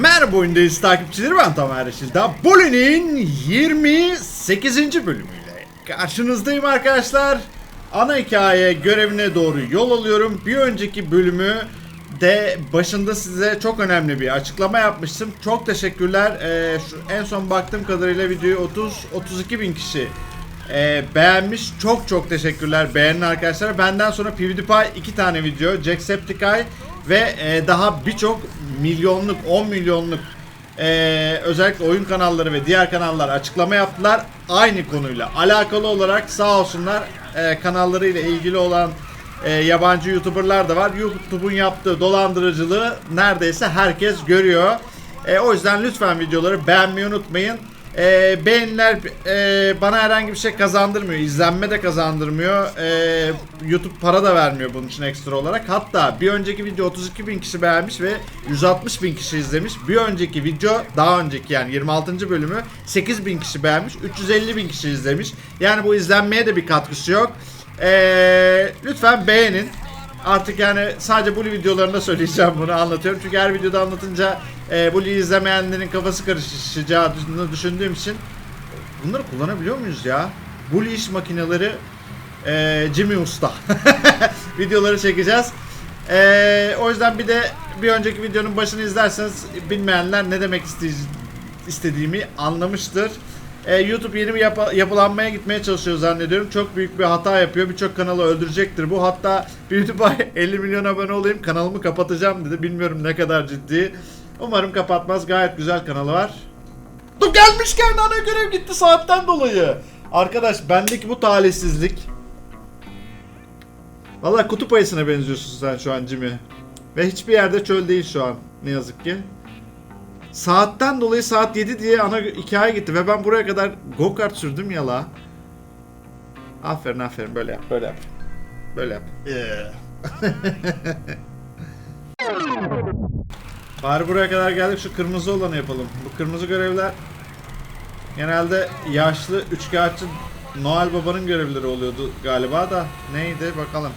Merhaba oyundayız takipçileri ben Tamer Reşilda. Bully'nin 28. bölümüyle karşınızdayım arkadaşlar. Ana hikaye görevine doğru yol alıyorum. Bir önceki bölümü de başında size çok önemli bir açıklama yapmıştım. Çok teşekkürler. Ee, şu, en son baktığım kadarıyla videoyu 30-32 bin kişi e, beğenmiş. Çok çok teşekkürler beğenin arkadaşlar. Benden sonra PewDiePie iki tane video, Jacksepticeye ve e, daha birçok milyonluk, 10 milyonluk e, özellikle oyun kanalları ve diğer kanallar açıklama yaptılar. Aynı konuyla alakalı olarak sağ olsunlar e, kanallarıyla ilgili olan e, yabancı YouTuber'lar da var. YouTube'un yaptığı dolandırıcılığı neredeyse herkes görüyor. E, o yüzden lütfen videoları beğenmeyi unutmayın. E, beğeniler e, bana herhangi bir şey kazandırmıyor. izlenme de kazandırmıyor. E, YouTube para da vermiyor bunun için ekstra olarak. Hatta bir önceki video 32 bin kişi beğenmiş ve 160 bin kişi izlemiş. Bir önceki video daha önceki yani 26. bölümü 8 bin kişi beğenmiş. 350 bin kişi izlemiş. Yani bu izlenmeye de bir katkısı yok. E, lütfen beğenin. Artık yani sadece Bully videolarında söyleyeceğim bunu anlatıyorum. Çünkü her videoda anlatınca e, Bully izlemeyenlerin kafası karışacağını düşündüğüm için bunları kullanabiliyor muyuz ya? Bully iş makineleri e, Jimmy Usta videoları çekeceğiz. E, o yüzden bir de bir önceki videonun başını izlerseniz bilmeyenler ne demek iste- istediğimi anlamıştır. Ee, YouTube yeni bir yapa- yapılanmaya gitmeye çalışıyor zannediyorum. Çok büyük bir hata yapıyor. Birçok kanalı öldürecektir bu. Hatta YouTube'a 50 milyon abone olayım kanalımı kapatacağım dedi. Bilmiyorum ne kadar ciddi. Umarım kapatmaz. Gayet güzel kanalı var. Dur gelmişken ana görev gitti saatten dolayı. Arkadaş bendeki bu talihsizlik. Vallahi kutup ayısına benziyorsun sen şu an Jimmy. Ve hiçbir yerde çöl değil şu an ne yazık ki. Saatten dolayı saat 7 diye ana hikaye gitti ve ben buraya kadar go kart sürdüm ya la. Aferin aferin böyle yap böyle yap. Böyle yap. Bari buraya kadar geldik şu kırmızı olanı yapalım. Bu kırmızı görevler genelde yaşlı üçkağıtçı Noel Baba'nın görevleri oluyordu galiba da neydi bakalım.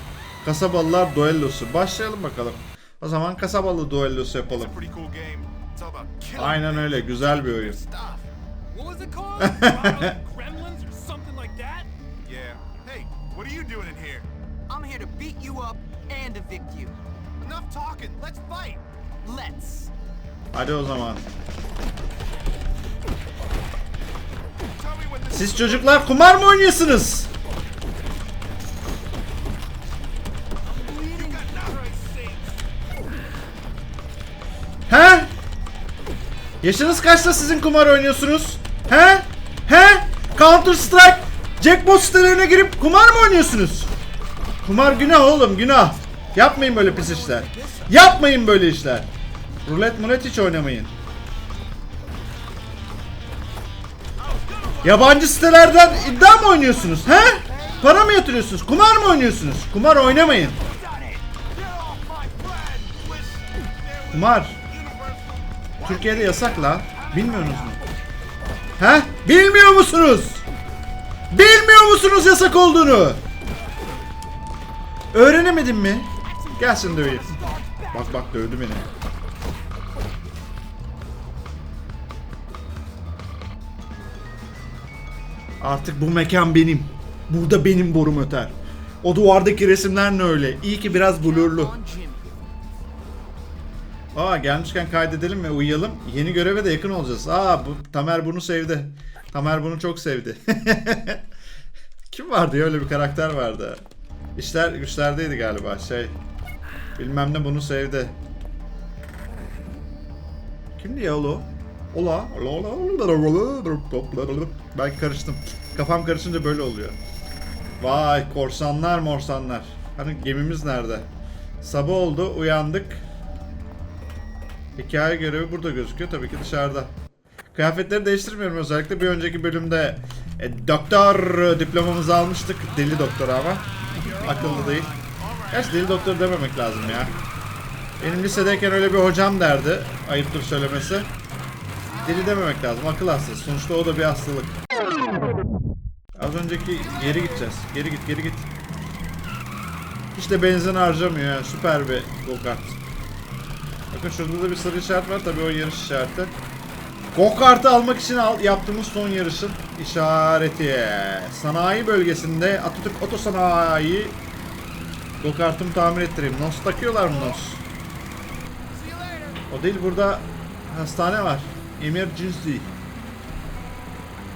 Kasabalılar duellosu. Başlayalım bakalım. O zaman kasabalı duellosu yapalım. Aynen öyle güzel bir oyun. stuff. What was it called? Wild Gremlins or something like that? Yeah. Hey, what are you doing in here? I'm here to beat you up and evict you. Enough talking. Let's fight. Let's. Hadi o zaman. Siz çocuklar kumar mı oynuyorsunuz? He? Yaşınız kaçta sizin kumar oynuyorsunuz? He? He? Counter Strike Jackpot sitelerine girip kumar mı oynuyorsunuz? Kumar günah oğlum günah. Yapmayın böyle pis işler. Yapmayın böyle işler. Rulet mulet hiç oynamayın. Yabancı sitelerden iddia mı oynuyorsunuz? He? Para mı yatırıyorsunuz? Kumar mı oynuyorsunuz? Kumar oynamayın. Kumar. Türkiye'de yasak la. Bilmiyorsunuz mu? He? Bilmiyor musunuz? Bilmiyor musunuz yasak olduğunu? Öğrenemedin mi? Gelsin döveyim. Bak bak dövdü beni. Artık bu mekan benim. Burada benim borum öter. O duvardaki resimler ne öyle? İyi ki biraz blurlu. Aa gelmişken kaydedelim ve uyuyalım. Yeni göreve de yakın olacağız. Aa bu Tamer bunu sevdi. Tamer bunu çok sevdi. Kim vardı ya öyle bir karakter vardı. İşler güçlerdeydi galiba şey. Bilmem ne bunu sevdi. Kimdi ya o? Ola. Ben karıştım. Kafam karışınca böyle oluyor. Vay korsanlar morsanlar. Hani gemimiz nerede? Sabah oldu uyandık. Hikaye görevi burada gözüküyor tabii ki dışarıda. Kıyafetleri değiştirmiyorum özellikle bir önceki bölümde e, doktor diplomamızı almıştık. Deli doktor ama. Akıllı değil. Gerçi deli doktor dememek lazım ya. Benim lisedeyken öyle bir hocam derdi. Ayıptır söylemesi. Deli dememek lazım. Akıl hastası. Sonuçta o da bir hastalık. Az önceki geri gideceğiz. Geri git geri git. Hiç de benzin harcamıyor. ya. Süper bir go. Bakın şurada da bir sarı işaret var. Tabii o yarış işareti. Go-kart'ı almak için al, yaptığımız son yarışın işareti. Sanayi bölgesinde Atatürk Otosanayi Go-kart'ımı tamir ettireyim. Nos takıyorlar mı Nos? O değil burada hastane var. Emergency.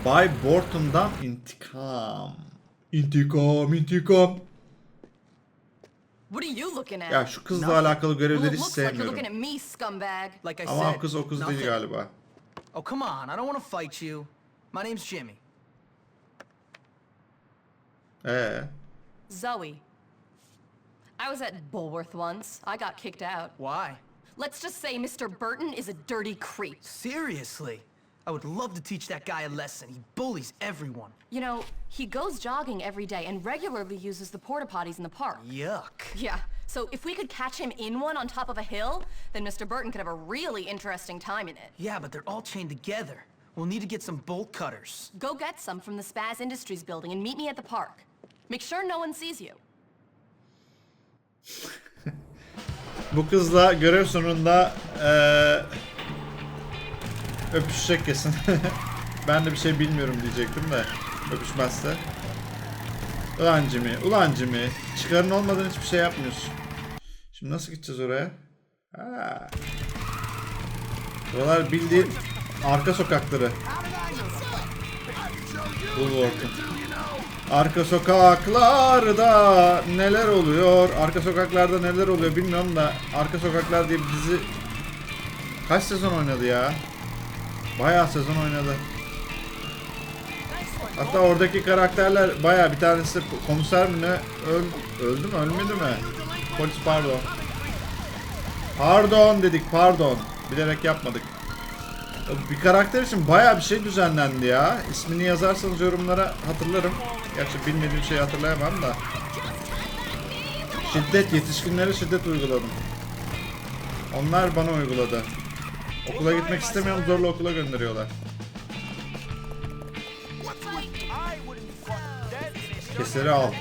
Bay Borton'dan intikam. İntikam, intikam. What are you looking at? Ya şu kızla alakalı görevleri well, hiç looks like you're sevmiyorum. looking at me, scumbag. Like I Ama said, o kız o kız değil galiba. Oh, come on. I don't want to fight you. My name's Jimmy. Ee, Zoe. I was at Bulworth once. I got kicked out. Why? Let's just say Mr. Burton is a dirty creep. Seriously. I would love to teach that guy a lesson. He bullies everyone. You know, he goes jogging every day and regularly uses the porta potties in the park. Yuck. Yeah, so if we could catch him in one on top of a hill, then Mr. Burton could have a really interesting time in it. Yeah, but they're all chained together. We'll need to get some bolt cutters. Go get some from the Spaz Industries building and meet me at the park. Make sure no one sees you. bu kızla görev sonunda eee öpüşecek kesin. ben de bir şey bilmiyorum diyecektim de öpüşmezse. Ulan Jimmy, ulan Jimmy. Çıkarın olmadan hiçbir şey yapmıyorsun. Şimdi nasıl gideceğiz oraya? Ha. Buralar bildiğin arka sokakları. Bulwark'ın. Arka sokaklarda neler oluyor? Arka sokaklarda neler oluyor bilmiyorum da Arka Sokaklar diye bir dizi kaç sezon oynadı ya? Bayağı sezon oynadı. Hatta oradaki karakterler bayağı bir tanesi komiser mi ne öl, öldü mü ölmedi mi? Polis pardon. Pardon dedik pardon. Bilerek yapmadık. Bir karakter için bayağı bir şey düzenlendi ya. İsmini yazarsanız yorumlara hatırlarım. Gerçi bilmediğim şeyi hatırlayamam da. Şiddet, yetişkinlere şiddet uyguladım. Onlar bana uyguladı. Okula gitmek istemiyorum zorla okula gönderiyorlar. Keseri al.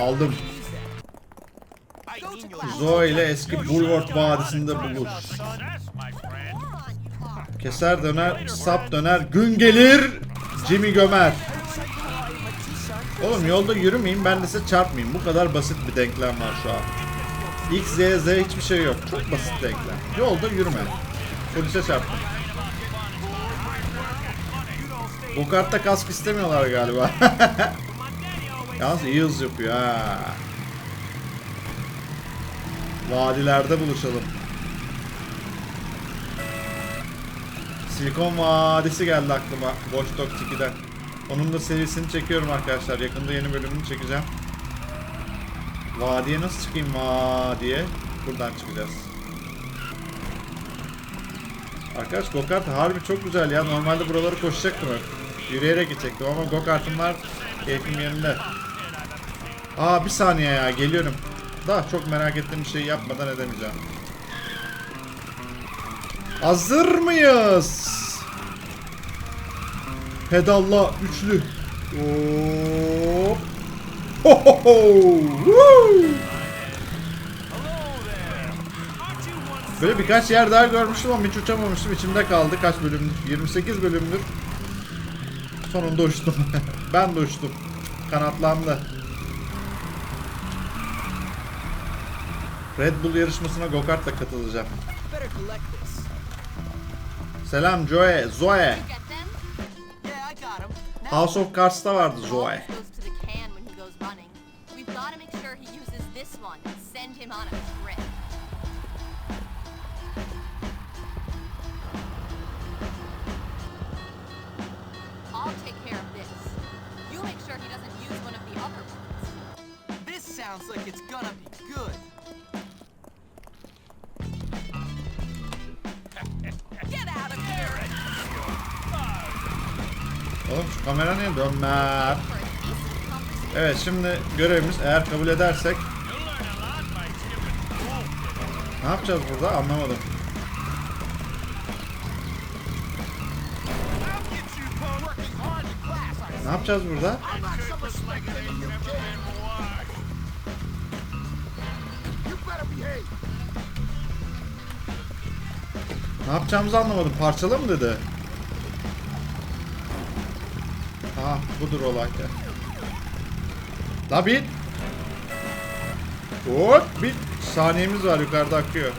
Aldım. Zoe ile eski Bulwark Vadisi'nde buluş. Keser döner, sap döner, gün gelir, Jimmy gömer. Oğlum yolda yürümeyeyim, ben de size çarpmayayım. Bu kadar basit bir denklem var şu an. X, Y, Z hiçbir şey yok. Çok basit denklem. Yolda yürüme. Polise çarptım. Bu kartta kask istemiyorlar galiba. Yalnız iyi yapıyor ha. Vadilerde buluşalım. Silikon Vadisi geldi aklıma Watch Dogs 2'den. Onun da serisini çekiyorum arkadaşlar. Yakında yeni bölümünü çekeceğim. Vadiye nasıl çıkayım vadiye? Buradan çıkacağız. Arkadaş go-kart harbi çok güzel ya. Normalde buraları koşacaktım hep. Yürüyerek gidecektim ama go-kartım var. Keyfim yerinde. Aa bir saniye ya geliyorum. Daha çok merak ettiğim bir şey yapmadan edemeyeceğim. Hazır mıyız? Pedalla üçlü. Hop. Ho ho ho. Woo! Böyle birkaç yer daha görmüştüm ama hiç uçamamıştım. İçimde kaldı. Kaç bölümdür? 28 bölümdür. Sonunda uçtum. ben de uçtum. Kanatlandı. Red Bull yarışmasına go-kartla katılacağım. Selam Zoe. Zoe. House of Cards'ta vardı Zoe. Oğlum şu kamera niye dönmer? Evet şimdi görevimiz eğer kabul edersek ne yapacağız burada anlamadım. Ne yapacağız burada? Ne yapacağımızı anlamadım. Parçala mı dedi? Budur olay. La bir. Hop bir saniyemiz var yukarıda akıyor.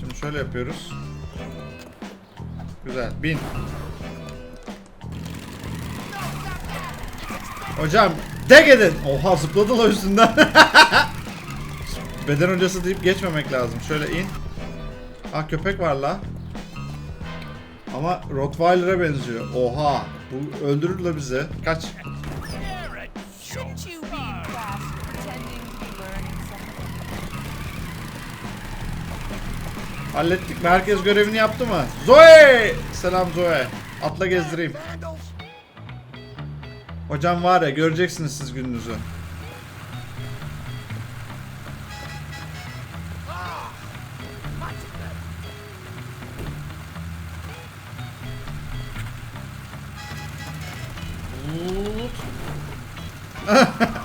Şimdi şöyle yapıyoruz. Güzel. Bin. Hocam dek edin. Oha zıpladı la üstünden. Beden hocası deyip geçmemek lazım. Şöyle in. Ah köpek var la. Ama Rottweiler'a benziyor. Oha. Bu öldürür la bizi. Kaç. Hallettik mi? Herkes görevini yaptı mı? Zoe! Selam Zoe. Atla gezdireyim. Hocam var ya göreceksiniz siz gününüzü.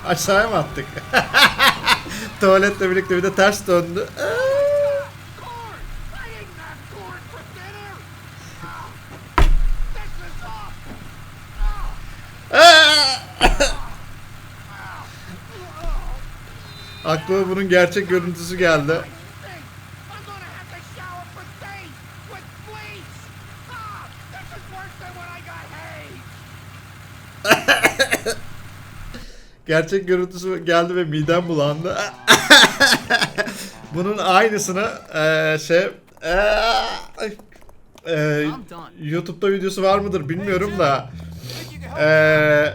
Aşağıya mı attık? Tuvaletle birlikte bir de ters döndü. Aklıma bunun gerçek görüntüsü geldi. Gerçek görüntüsü geldi ve midem bulandı. Bunun aynısını eee şey eee, eee, YouTube'da videosu var mıdır bilmiyorum da eee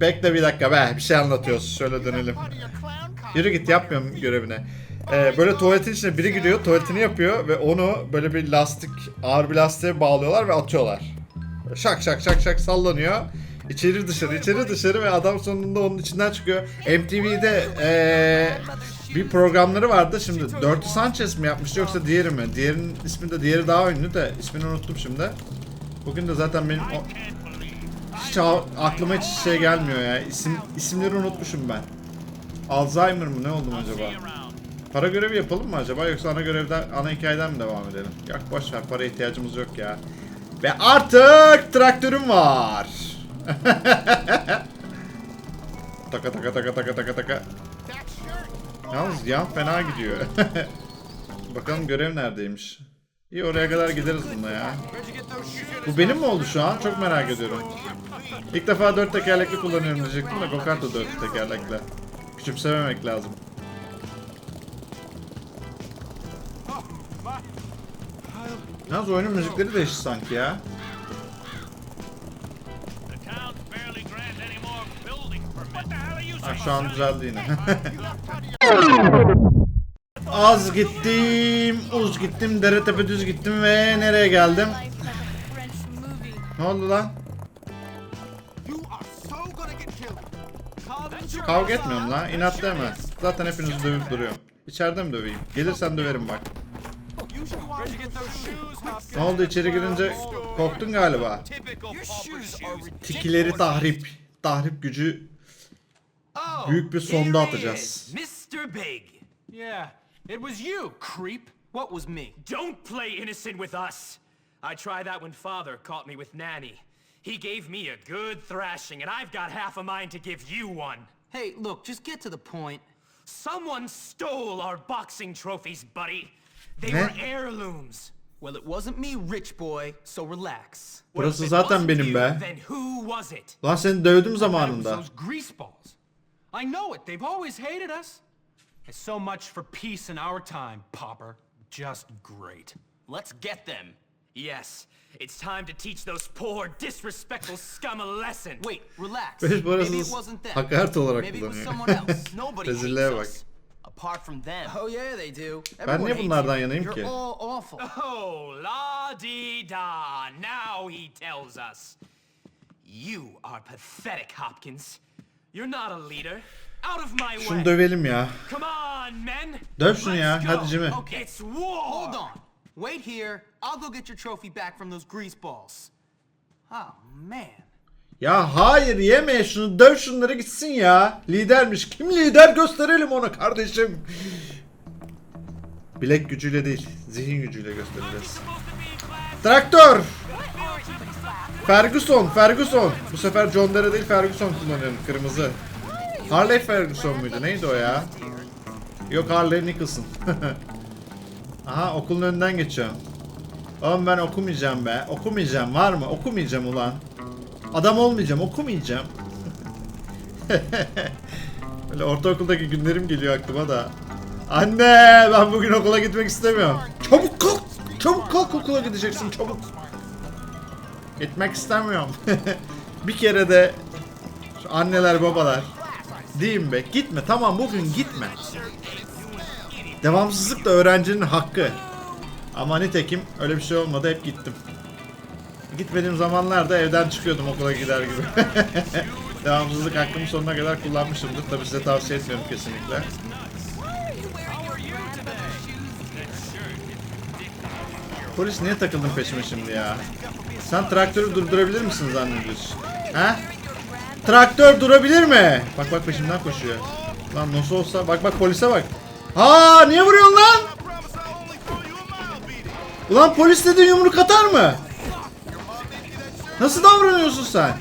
bekle bir dakika be bir şey anlatıyoruz şöyle dönelim. Yürü git yapmıyorum görevini. Eee, böyle tuvaletin içine biri giriyor tuvaletini yapıyor ve onu böyle bir lastik ağır bir lastiğe bağlıyorlar ve atıyorlar. Şak şak şak şak sallanıyor. İçeri dışarı içeri dışarı ve adam sonunda onun içinden çıkıyor. MTV'de eee, bir programları vardı şimdi Dirty Sanchez mi yapmıştı yoksa diğeri mi? Diğerinin ismi de diğeri daha ünlü de ismini unuttum şimdi. Bugün de zaten benim o, hiç aklıma hiç şey gelmiyor ya. İsim isimleri unutmuşum ben. Alzheimer mı ne oldum acaba? Para görevi yapalım mı acaba yoksa ana görevden ana hikayeden mi devam edelim? Yok boş ver para ihtiyacımız yok ya. Ve artık traktörüm var. taka taka taka taka taka taka. Yalnız yan fena gidiyor. Bakalım görev neredeymiş. İyi oraya kadar gideriz bununla ya. Bu benim mi oldu şu an? Çok merak ediyorum. İlk defa dört tekerlekli kullanıyorum diyecektim de go-kart da dört tekerlekli. Küçümsememek lazım. Yalnız oyunun müzikleri değişti sanki ya. Ha, şu an düzeldi yine. Az gittim, uz gittim, dere tepe düz gittim ve nereye geldim? Ne oldu lan? Kavga etmiyorum lan, inat deme. Zaten hepinizi dövüp duruyorum. İçeride mi döveyim? Gelirsen döverim bak. Ne oldu içeri girince korktun galiba. Tikileri tahrip. Tahrip gücü Oh, büyük bir sonda atacağız. Mr. Big. Yeah, it was you, creep. What was me? Don't play innocent with us. I tried that when father caught me with Nanny. He gave me a good thrashing, and I've got half a mind to give you one. Hey, look, just get to the point. Someone stole our boxing trophies, buddy. They Ne? were heirlooms. Well, it wasn't me, rich boy, so relax. Well, Burası if it zaten wasn't benim you, be. Then who was it? Lan seni dövdüm That was zamanında. Those greaseballs. I know it. They've always hated us. It's so much for peace in our time, Popper. Just great. Let's get them. Yes, it's time to teach those poor, disrespectful scum a lesson. Wait, relax. Maybe it wasn't them. Maybe it was someone else. Nobody hates us. Apart from them. Oh yeah, they do. Ben Everyone niye hates bunlardan you. yanayım You're all awful. Oh, la di da. Now he tells us. You are pathetic, Hopkins. You're not a leader. Out of my way. Şunu dövelim ya. Come on, men. Döv şunu ya, hadi. Jimmy. Okay. It's war. Hold on. Wait here. I'll go get your trophy back from those greaseballs. Oh man. Ya hayır yeme şunu döv şunları gitsin ya. Lidermiş. Kim lider gösterelim ona kardeşim. Bilek gücüyle değil, zihin gücüyle göstereceğiz. Traktör! Ferguson, Ferguson. Bu sefer John Deere değil Ferguson kullanıyorum. Kırmızı. Harley Ferguson muydu? Neydi o ya? Yok Harley Nicholson. Aha okulun önünden geçiyorum. Oğlum ben okumayacağım be. Okumayacağım var mı? Okumayacağım ulan. Adam olmayacağım, okumayacağım. Böyle ortaokuldaki günlerim geliyor aklıma da. Anne ben bugün okula gitmek istemiyorum. Çabuk kalk. Çabuk kalk okula gideceksin çabuk. Gitmek istemiyorum. bir kere de anneler babalar diyeyim be gitme tamam bugün gitme. Devamsızlık da öğrencinin hakkı. Ama nitekim öyle bir şey olmadı hep gittim. Gitmediğim zamanlarda evden çıkıyordum okula gider gibi. Devamsızlık hakkımı sonuna kadar kullanmışımdır. Tabi size tavsiye etmiyorum kesinlikle. Polis niye takıldın peşime şimdi ya? Sen traktörü durdurabilir misin zannediyorsun? He? Traktör durabilir mi? Bak bak peşimden koşuyor. Lan nasıl olsa bak bak polise bak. Ha niye vuruyorsun lan? Ulan polis dediğin yumruk atar mı? Nasıl davranıyorsun sen?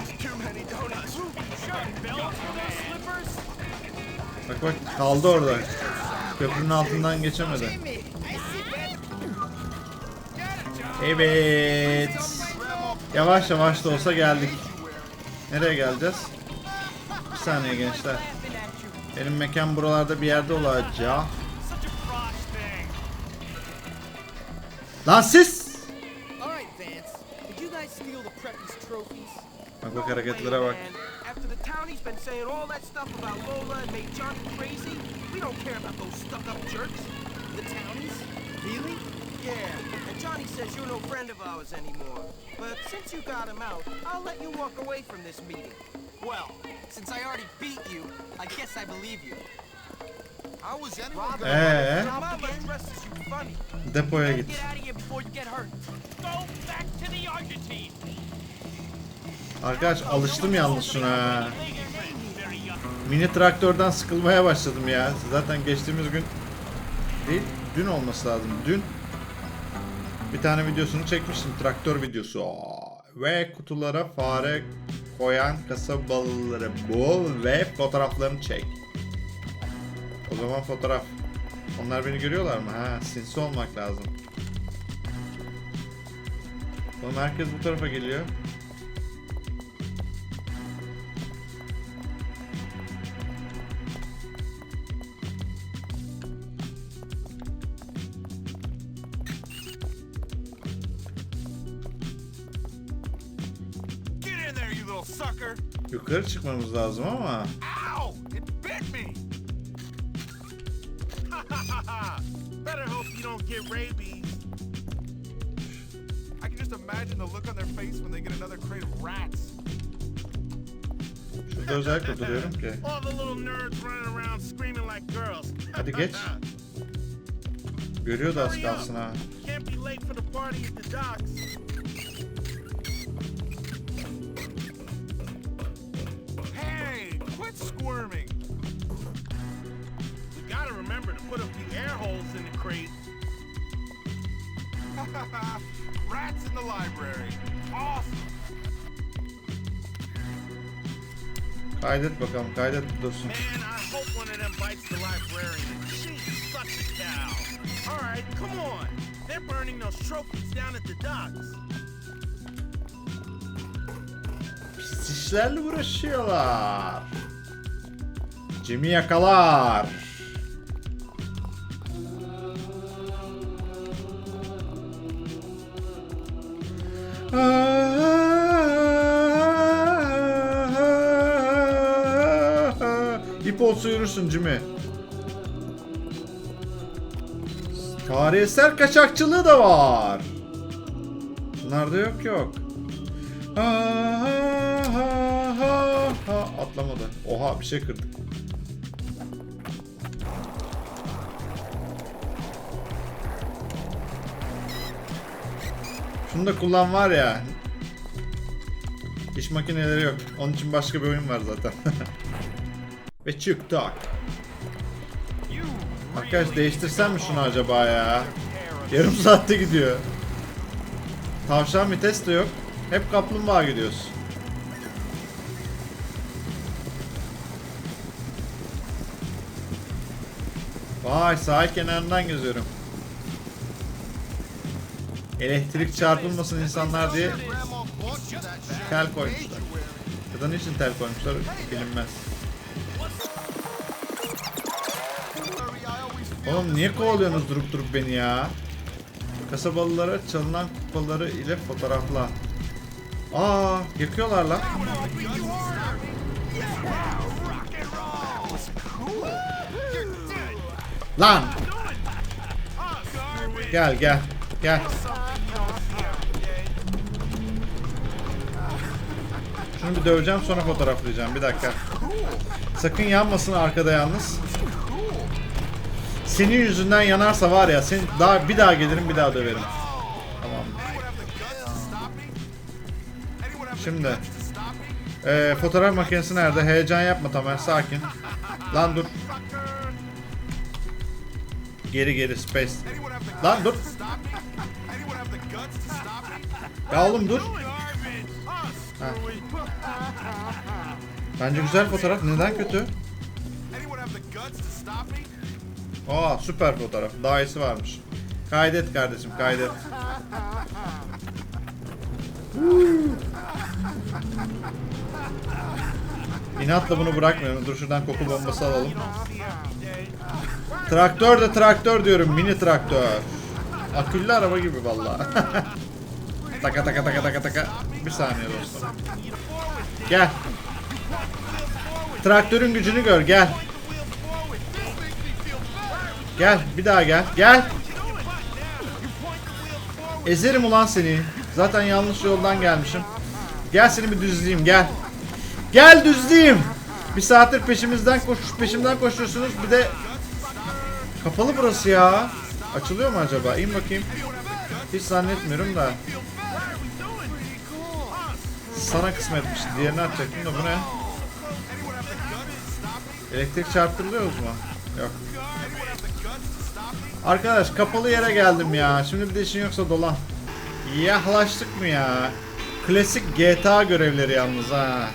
Bak bak kaldı orada. Köprünün altından geçemedi. Evet. Yavaş yavaş da olsa geldik. Nereye geleceğiz? Bir saniye gençler. Benim mekan buralarda bir yerde olacak. Lan siz! Bak bak hareketlere bak. Yeah, and Johnny says you're no friend of ours anymore. But since you got him out, I'll let you walk away from this meeting. Well, since I already beat you, I guess I believe you. How was anyone gonna Ee, Your mama dresses you funny. depoya git. Get out of here before you get hurt. Go back to the Argentine. Arkadaş alıştım yalnız şuna. Mini traktörden sıkılmaya başladım ya. Zaten geçtiğimiz gün değil, dün olması lazım. Dün bir tane videosunu çekmiştim. Traktör videosu. Ve kutulara fare koyan kasabalıları bul ve fotoğraflarını çek. O zaman fotoğraf. Onlar beni görüyorlar mı? Ha, sinsi olmak lazım. Oğlum herkes bu tarafa geliyor. Yukarı çıkmamız lazım ama. Ow! It bit me! Better hope you don't get rabies. I can just imagine the look on their face when they get another crate of rats. Şurada özellikle duruyorum ki. All the little nerds running around screaming like girls. Hadi geç. Görüyor da az kalsın ha. Can't be late for the party at the docks. Put a few air holes in the crate. Rats in the library. Awesome. Kaydet bakalım kaydet dursun. Man, I hope one of them bites the librarian. She's such a cow. All right, come on. They're burning those trophies down at the docks. Pis işlerle uğraşıyorlar. Jimmy yakalar. İp olsa yürürsün Jimmy. Tarihsel kaçakçılığı da var. Bunlarda yok yok. Atlamadı. Oha bir şey kırdık. Şunu da kullan var ya. İş makineleri yok. Onun için başka bir oyun var zaten. Ve çıktık. You Arkadaş değiştirsem mi şunu acaba ya? Yarım saatte gidiyor. Tavşan vites de yok. Hep kaplumbağa gidiyoruz. Vay sahil kenarından geziyorum. Elektrik çarpılmasın insanlar diye tel koymuşlar. Ya da niçin tel koymuşlar bilinmez. Oğlum niye kovalıyorsunuz durup durup beni ya? Kasabalılara çalınan kupaları ile fotoğrafla. Aa, yakıyorlar lan. Lan! Gel gel gel. Şunu bir döveceğim sonra fotoğraflayacağım. Bir dakika. Sakın yanmasın arkada yalnız. Senin yüzünden yanarsa var ya, sen daha bir daha gelirim bir daha döverim. Tamam. Şimdi. Ee, fotoğraf makinesi nerede? Heyecan yapma Tamer, sakin. Lan dur. Geri geri space. Lan dur. Ya oğlum dur. Bence güzel fotoğraf. Neden kötü? Aa süper fotoğraf. Daha iyisi varmış. Kaydet kardeşim kaydet. İnatla bunu bırakmıyorum. Dur şuradan koku bombası alalım. Traktör de traktör diyorum. Mini traktör. Akülü araba gibi vallahi. taka taka taka taka taka. Bir saniye dostum. Gel. Traktörün gücünü gör gel. Gel bir daha gel. Gel. Ezerim ulan seni. Zaten yanlış yoldan gelmişim. Gel seni bir düzleyeyim gel. Gel düzleyeyim. Bir saattir peşimizden koş peşimden koşuyorsunuz. Bir de kapalı burası ya. Açılıyor mu acaba? İn bakayım. Hiç zannetmiyorum da. Sana kısmetmiş. Diğerini atacaktım da bu ne? Elektrik çarptırılıyoruz mu? Yok. Arkadaş kapalı yere geldim ya. Şimdi bir de işin yoksa dolan. Yaklaştık mı ya? Klasik GTA görevleri yalnız ha.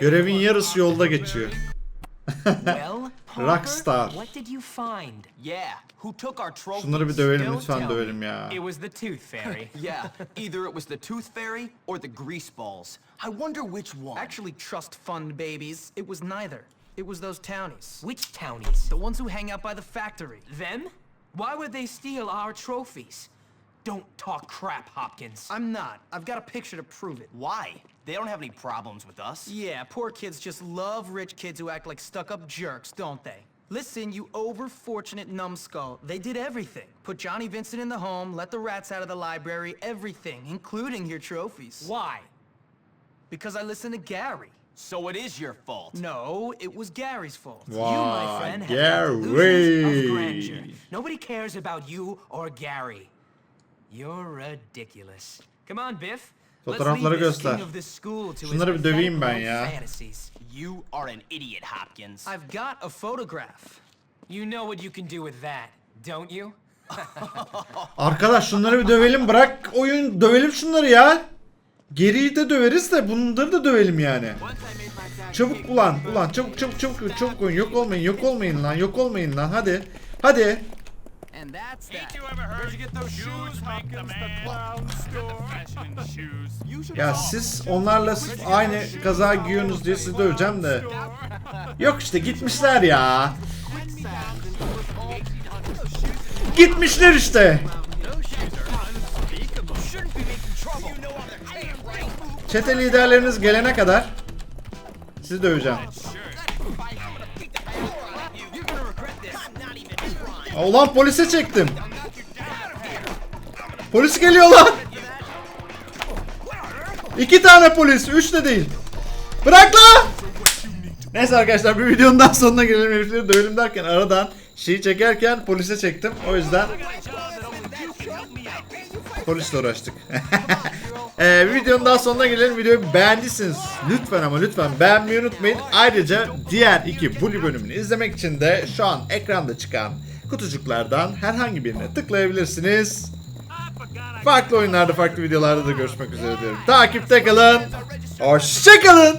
Görevin yarısı yolda geçiyor. Well, Rockstar. what did you find? Yeah, who took our trophies? Şunları bir dövelim lütfen dövelim ya. It was the Tooth Fairy. Yeah, either it was the Tooth Fairy or the Grease Balls. I wonder which one. Actually, trust fund babies. It was neither. It was those townies. Which townies? The ones who hang out by the factory. Them? Why would they steal our trophies? Don't talk crap, Hopkins. I'm not. I've got a picture to prove it. Why? They don't have any problems with us. Yeah, poor kids just love rich kids who act like stuck-up jerks, don't they? Listen, you over-fortunate numbskull. They did everything. Put Johnny Vincent in the home, let the rats out of the library, everything, including your trophies. Why? Because I listened to Gary. So it is your fault. No, it was Gary's fault. you, my Vay friend, have got of grandeur. Gary. Nobody cares about you or Gary. You're ridiculous. Come on, Biff. Let's Fotoğrafları göster. king of this school to his Şunları bir döveyim ben ya. You are an idiot, Hopkins. I've got a photograph. You know what you can do with that, don't you? Arkadaş şunları bir dövelim bırak oyun dövelim şunları ya. Geriyi de döveriz de bunları da dövelim yani. Çabuk ulan ulan çabuk çabuk çabuk çabuk oyun yok olmayın yok olmayın lan yok olmayın lan hadi. Hadi. And that's that. You ever heard? Where'd you get those shoes, Hopkins? The clown store. Fashion shoes. Ya siz onlarla aynı kaza giyiyorsunuz diye sizi döveceğim de. Yok işte gitmişler ya. Gitmişler işte. Çete liderleriniz gelene kadar sizi döveceğim. Ulan polise çektim. Polis geliyor lan. İki tane polis, üç de değil. Bırak lan! Neyse arkadaşlar bir videonun daha sonuna gelelim herifleri dövelim derken aradan şeyi çekerken polise çektim. O yüzden polisle uğraştık. ee, videonun daha sonuna gelelim. Videoyu beğendiyseniz lütfen ama lütfen beğenmeyi unutmayın. Ayrıca diğer iki Bully bölümünü izlemek için de şu an ekranda çıkan kutucuklardan herhangi birine tıklayabilirsiniz. Farklı oyunlarda, farklı videolarda da görüşmek üzere diyorum. Takipte kalın. Hoşçakalın.